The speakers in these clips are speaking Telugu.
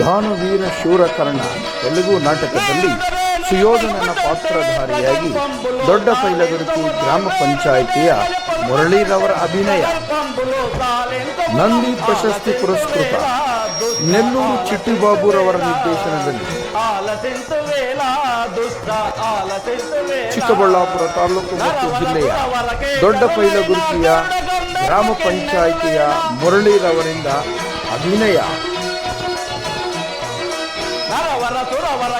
ದಾನವೀರ ಶೂರಕರ್ಣ ತೆಲುಗು ನಾಟಕದಲ್ಲಿ ಸುಯೋಧನನ ಪಾತ್ರಧಾರಿಯಾಗಿ ದೊಡ್ಡ ಪೈಲಗುರುತಿ ಗ್ರಾಮ ಪಂಚಾಯಿತಿಯ ಮುರಳೀರವರ ಅಭಿನಯ. ನಂದಿ ಪ್ರಶಸ್ತಿ ಪುರಸ್ಕೃತ ನೆಲ್ಲೂರು ಚಿಟ್ಟಿಬಾಬುರವರ ನಿರ್ದೇಶನದಲ್ಲಿ ಚಿಕ್ಕಬಳ್ಳಾಪುರ ತಾಲೂಕು ಮತ್ತು ಜಿಲ್ಲೆಯ ದೊಡ್ಡ ಪೈಲಗುರುತಿಯ ಗ್ರಾಮ ಪಂಚಾಯಿತಿಯ ಮುರಳೀರವರಿಂದ ಅಭಿನಯ. నరవర సురవర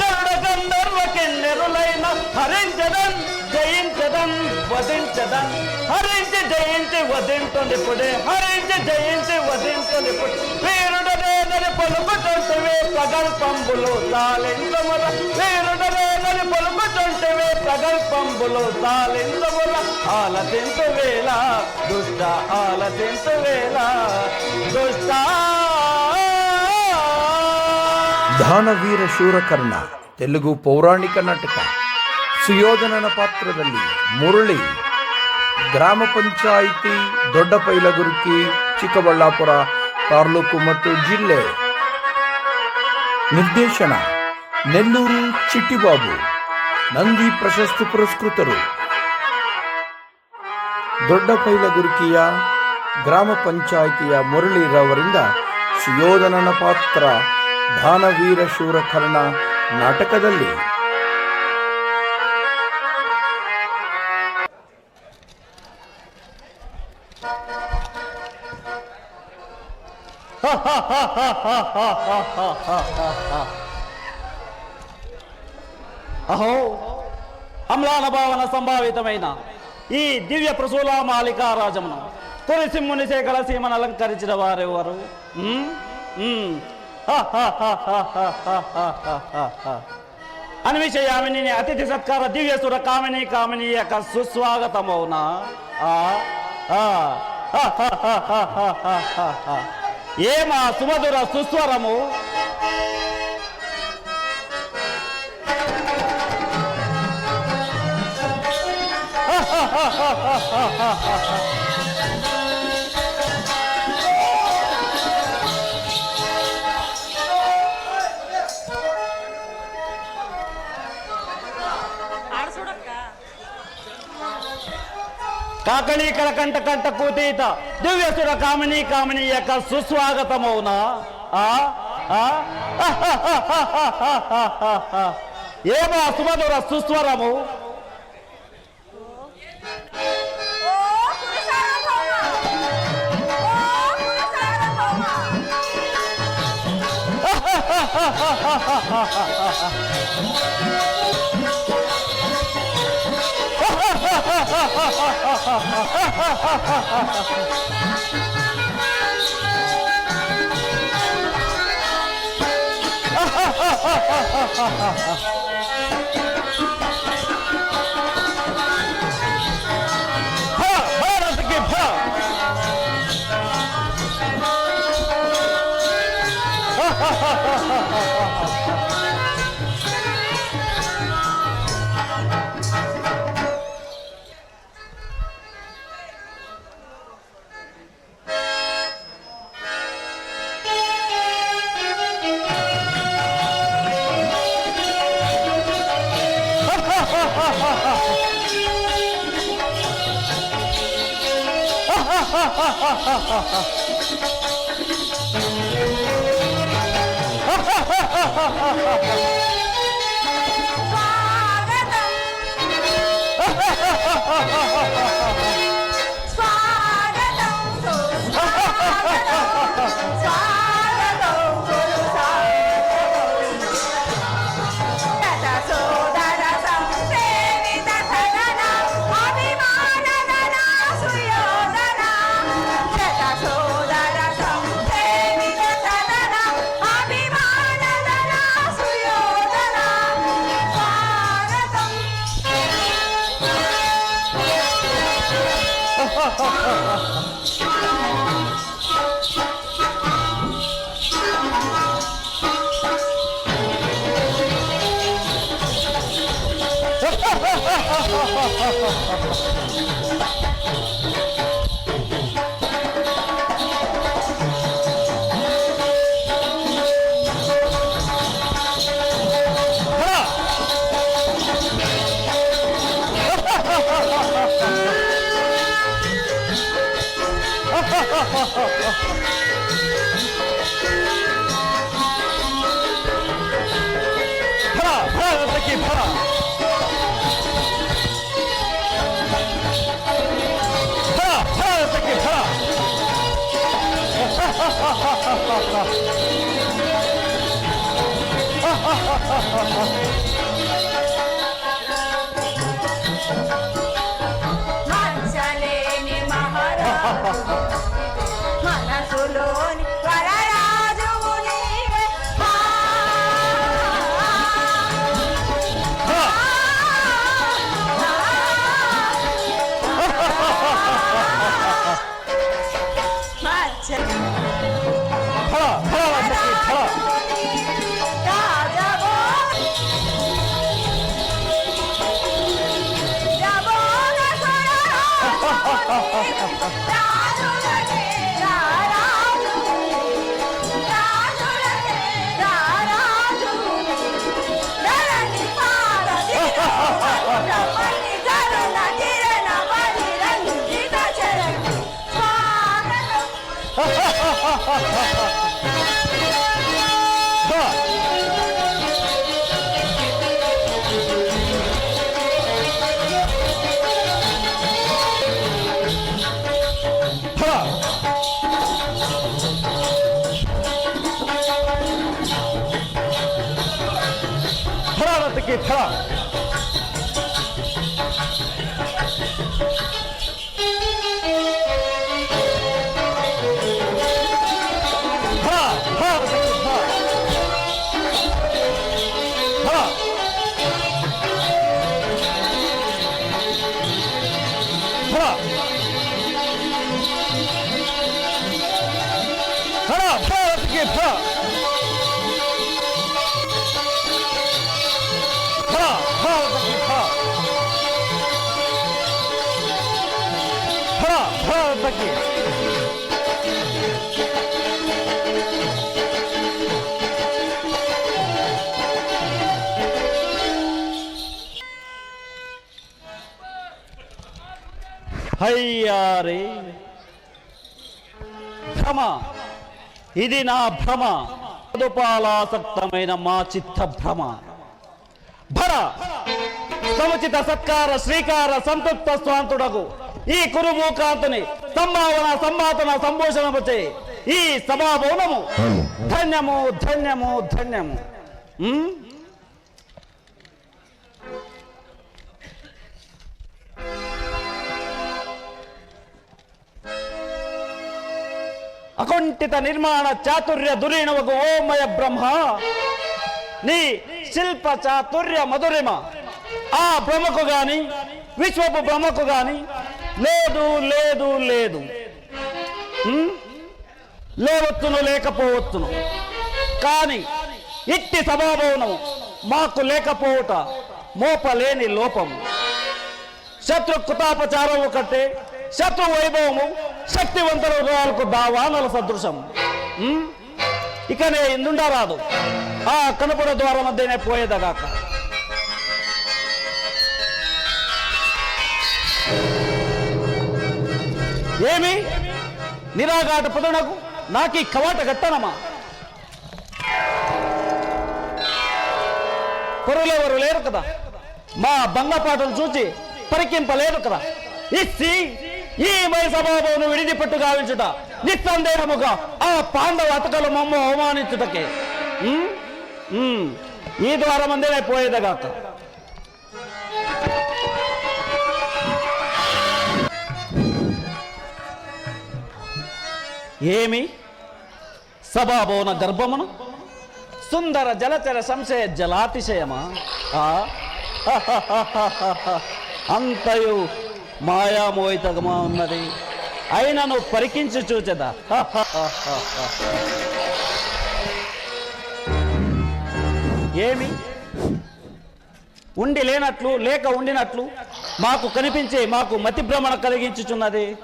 గరుడ గంధర్వ కిన్నెరులైన హరించదన్ జయించదన్ వధించదన్. హరించి జయించి వధించునిప్పుడే హరించి జయించి వధించునిప్పుడు వీరుడనేదని పలుకుతుంటివే ప్రగల్పంబులు సాలించముల వీరుడనేదని పలుకుతుంటివే ప్రగల్పంబులు సాలించముల ఆలతింతు వేళ దుష్ట ఆలతింతు వేళ దుష్ట ದಾನವೀರ ಶೂರಕರ್ಣ, ತೆಲುಗು ಪೌರಾಣಿಕ ನಾಟಕ. ಸುಯೋಧನನ ಪಾತ್ರದಲ್ಲಿ ಮುರಳಿ, ಗ್ರಾಮ ಪಂಚಾಯಿತಿ ದೊಡ್ಡ ಪೈಲಗುರುಕಿ ಚಿಕ್ಕಬಳ್ಳಾಪುರ ತಾಲೂಕು ಮತ್ತು ಜಿಲ್ಲೆ. ನಿರ್ದೇಶನ, ನೆಲ್ಲೂರು ಚಿಟ್ಟಿಬಾಬು, ನಂದಿ ಪ್ರಶಸ್ತಿ ಪುರಸ್ಕೃತರು. ದೊಡ್ಡ ಪೈಲಗುರುಕಿಯ ಗ್ರಾಮ ಪಂಚಾಯಿತಿಯ ಮುರಳೀರವರಿಂದ ಸುಯೋಧನನ ಪಾತ್ರ ದಾನವೀರ ಶೂರಕರ್ಣ ನಾಟಕದಲ್ಲಿ అహో అమ్లాన భావన సంభావితమైన ఈ దివ్య ప్రసూల మాలికా రాజమును తులసిమ్ముని శేఖర సీమను అలంకరించిన వారెవరు అన్విషయామిని అతిథి సత్కార దివ్య సుర కామిని కామిని యొక్క సుస్వాగతం అవునా ఏమా సుమధుర సుస్వరము? ha ha ha ha ha ha కాకళీకల కంట కంట కూతీత దివ్యసుర కామిని కామిని యొక్క సుస్వాగతమవునా? ఏమా సుమధుర సుస్వరము? ha ha ha ha ha ha ha ha ha ha 哈哈哈哈哈哈哈哈哈哈哈哈 భరా భారతకి భరా భరా భారతకి భరా మచ్చలేని భారతకి భరా భరా భారతకి భరా భరా భరా భరా భారతకి భరా భారతకి హయ్యారే. భ్రమ. ఇది నా భ్రమ. తదుపాలాసక్తమైన మా చిత్త భ్రమ. భర. సముచిత సత్కార శ్రీకార సంతృప్త స్వాంతుడకు ఈ కురుమూకాంతుని సంభావన సంభాతన సంభూషణముచే ఈ సభాభవనము. ధన్యము ధన్యము ధన్యము? అకుంఠిత నిర్మాణ చాతుర్య దురీణవకు ఓమయ బ్రహ్మ నీ శిల్ప చాతుర్య మధురిమ. ఆ బ్రహ్మకు గాని విశ్వపు బ్రహ్మకు గాని లేదు లేదు లేదు. ఉమ్? లేవచ్చును లేకపోవచ్చును కానీ ఇట్టి సభాభవనం మాకు లేకపోవుట మోపలేని లోపము శత్రు కుతాపచారము ఒకటే శత్రు వైభవము శక్తివంతుల హృదయాలకు దావానల సదృశం. ఇకనే ఎందుండరాదు ఆ కనుపడ ద్వారా మధ్యనే పోయేదగాక. ఏమి? నిరాఘాట పుదనకు నాకీ కవాట గట్టనమా? పొరులెవరు లేరు కదా? మా బంగపాటలు చూచి పరికింపలేరు కదా? ఇచ్చి ఈ మై సభాభవను విడిదిపట్టు గావించుట నిస్సందేహముగా ఆ పాండవ అతకలు మమ్మ అవమానించుటకే. ఉమ్? ఉమ్. ఈ ద్వారా మందినే పోయేదగాక. ఏమి? సభాభవన గర్భమును? సుందర జలచర సంశయ జలాతిశయమా? అంతయు మాయామోహితగమా ఉన్నది. అయినను పరికించి చూచెదా. ఏమి? ఉండి లేనట్లు లేక ఉండినట్లు మాకు కనిపించే మాకు మతి భ్రమణ కలిగించుచున్నది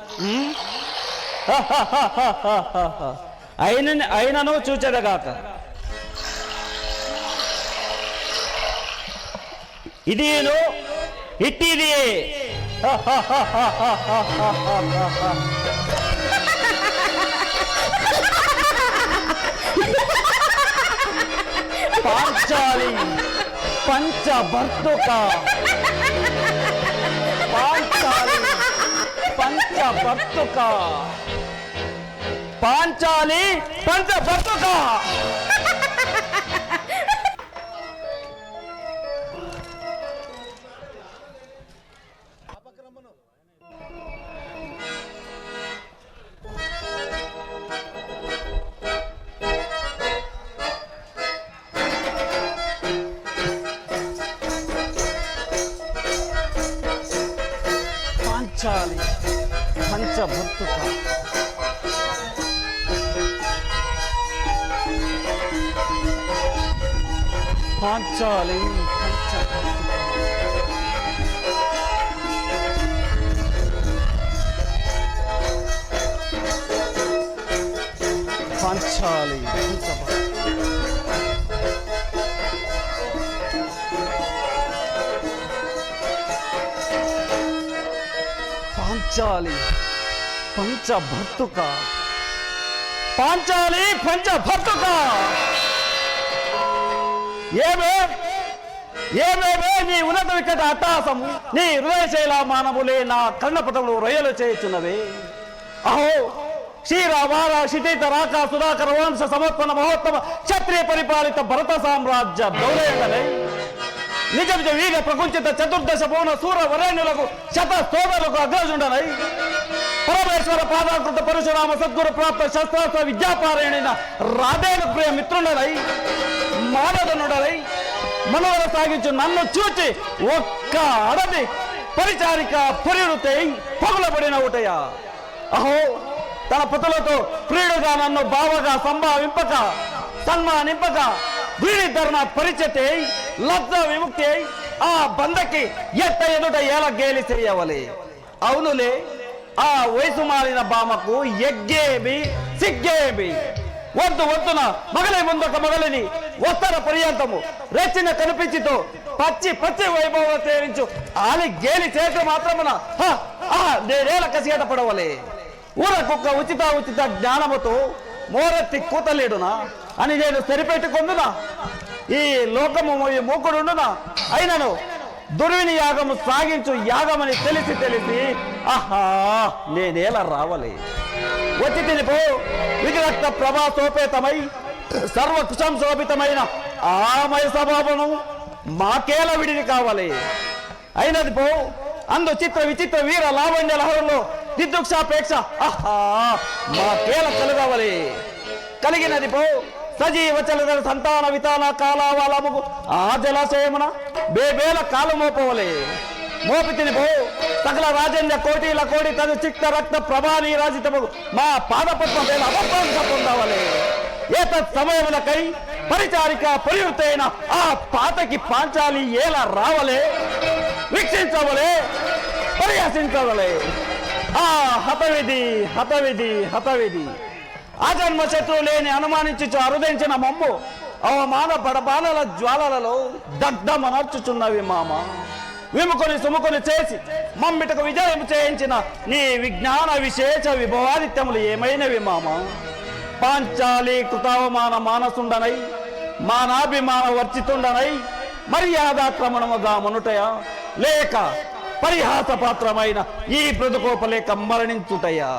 అయిన అయినను చూచెదగాక. ఇదేను ఇట్టిది. పంచాలి పంచ భర్తుక ಪರ್ತುಕ ಪಾಂಚಾಲಿ ಪಂಚ ಪರ್ತುಕ पांचाली पंच भक्त का पांचाली पंच भक्त का ఏమే? ఏమేమే? నీ ఉన్నత వికట అట్టాసము నీ హృదయశైల మానవులే నా కర్ణపటములు రొయ్యలు చేయుచున్నవి. అహో క్షీరవార శిటీత రాక సుధాకర వంశ సమర్పణ మహోత్తమ క్షత్రియ పరిపాలిత భరత సామ్రాజ్య దౌలయంగనే నిజ నిజ వీగ ప్రకుంచిత చతుర్దశ పౌన సూర వరేణులకు శత స్తోదరులకు అగ్రజుండనై. పరమేశ్వర పాదాకృత పరశురామ సద్గురు ప్రాప్త శస్త్రాస్త్ర విద్యాపారాయణ రాధేను ప్రియ ಮಾಡದ ನೋಡಲೈ ಮನೋರ ಸಾಗಿಚ್ಚು ನನ್ನ ಚೂಚಿ ಒಕ್ಕ ಅಡದಿ ಪರಿಚಾರಿಕ ಪುರಿರುತೆ ಪಗುಲಬಡಿನ ಊಟಯ ಅಹೋ తన పుతలతో ప్రియుడుగా నన్ను బావగా సంభావింపక సన్మానింపక వీరిద్దరిన పరిచతే లజ్జ విముక్తి ఆ బంధకి ఎత్త ఎదుట ఎలా గేలి చేయవలి అవునులే ఆ వయసు మారిన బామకు ఎగ్గేమి సిగ్గేమి వద్దు వద్దున మగలే ముందొక మగలిని ఉత్తర పర్యంతము. రెచ్చిన కనిపించితో పచ్చి పచ్చి వైభవం సేవించు ఆలి గేలి చేత మాత్రమున హ, నేనేల కసిగట పడవలే. ఊర కుక్క ఉచిత ఉచిత జ్ఞానముతో మోరెత్తి కూతలేడునా? అని నేను సరిపెట్టుకుందునా? ఈ లోకము ఈ మూకుడుండునా? అయినను దుర్విని యాగము సాగించు యాగమని తెలిసి తెలిసి ఆహా నేనేలా రావలే? వచ్చి తినిపో విగ్రక్త ప్రభా సోపేతమై సర్వ కుశం శోభితమైన ఆమయ స్వభావము మాకేల విడిది కావాలి? అయినది పో అందు చిత్ర విచిత్ర వీర లావణ్య లహరంలో దిద్దుక్షాపేక్ష ఆహా మాకేల కలగవలే? కలిగినది పో సజీవ చలన సంతాన వితాన కాలావాలముకు ఆ జలాశయమున బేబేల కాలు మోపవలే. మోపితిని పో సకల రాజన్య కోటిల కోటి తను చిక్త రక్త ప్రభాని రాజితము మా పాదపద్మ వేల అవకాశ పొందవలే. ఏత సమయములకై పరిచారిక పరివృతైన ఆ పాతకి పాంచాలి ఎలా రావలే. వీక్షించవలే పరిహసించవలే. ఆ హతవిధి హతవిధి హతవిధి. ఆజన్మ శత్రువు లేని అనుమానించి అరుదించిన మమ్ము అవమాన పడబాణల జ్వాలలలో దగ్ధమనర్చుచున్నవి మామ. విముకొని సుముకొని చేసి మమ్మిటకు విజయం చేయించిన నీ విజ్ఞాన విశేష విభవాదిత్యములు ఏమైనవి మామ? పాంచాలి కృతావమాన మానసుండనై మానాభిమాన వర్చితుండనై మర్యాదాక్రమణముగా మనుటయా లేక పరిహాస పాత్రమైన ఈ బ్రతుకోపలేక మరణించుటయా?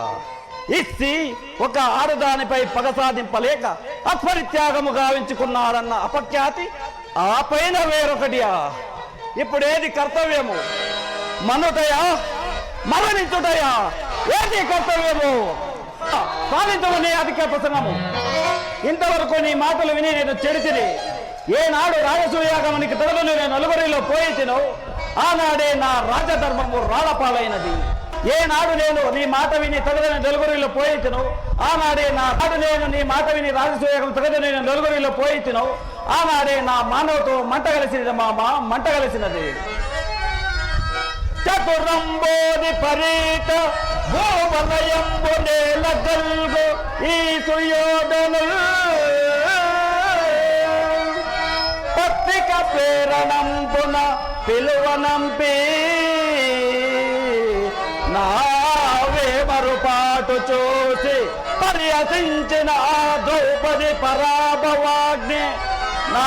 ఇచ్చి ఒక ఆడదానిపై పగ సాధింపలేక అపరిత్యాగము గావించుకున్నాడన్న అపఖ్యాతి ఆ పైన వేరొకటియా? ఇప్పుడేది కర్తవ్యము. మనుటయా మరణించుటయా? ఏది కర్తవ్యము? సాధించమని అధిక ప్రసంగము ఇంతవరకు నీ మాటలు విని నేను చెడిచిని ఏనాడు రాజసూయాగమనికి తొలగు నేను నలుగురిలో పోయించినో ఆనాడే నా రాజధర్మము రాడపాలైనది ఏనాడు నేను నీ మాట విని తగదని నలుగురిలో పోయించను ఆనాడే నా నాడు నేను నీ మాట విని రాజసూయకం తగదు నేను నలుగురిలో పోయించను ఆనాడే నా మానవతో మంట కలిసినది మామ మంట కలిసినది. చతురంబోది పరీత భూవలయంబు నేల గల్గు ఈ సుయోధను పత్రిక ప్రేరణంపున పిలువనంపీ చూసి పర్యసించిన ద్రౌపది పరాభవాగ్ని నా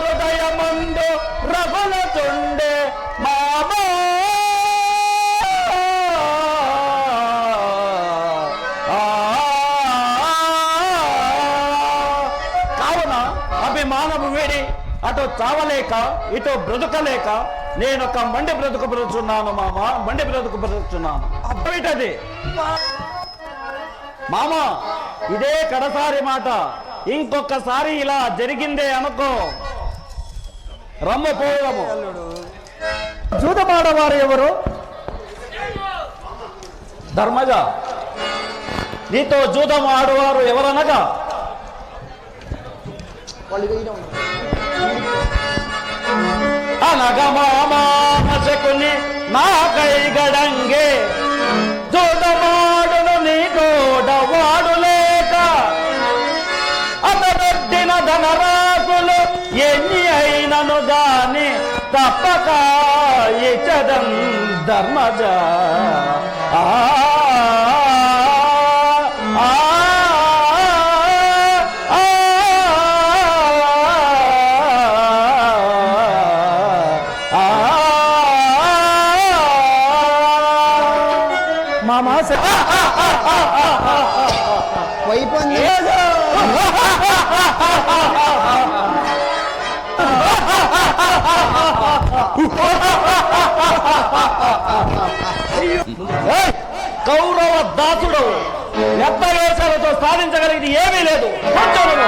హృదయమందు రఘుల చుండే కావున అభిమానము వేడి. అటు చావలేక ఇటు బ్రతుకలేక నేను ఒక మండి బ్రతుకు బ్రతుకున్నాను మామ మండి బ్రతుకు బ్రతుకుతున్నాను. అప్పటిది మామ ఇదే కడసారి మాట. ఇంకొకసారి ఇలా జరిగిందే అనుకో. రమ్ము పోవడము జూదమాడవారు ఎవరు? ధర్మజ. నీతో జూదం ఆడువారు ఎవరనగా? అనగమామాశకుని నా కైగడంగే జూదమాడును ఇచ్చదం ధర్మజ? ఆ, గౌరవ దాసుడు ఎత్త వేషాలతో సాధించగలిగింది ఏమీ లేదు. కూర్చోను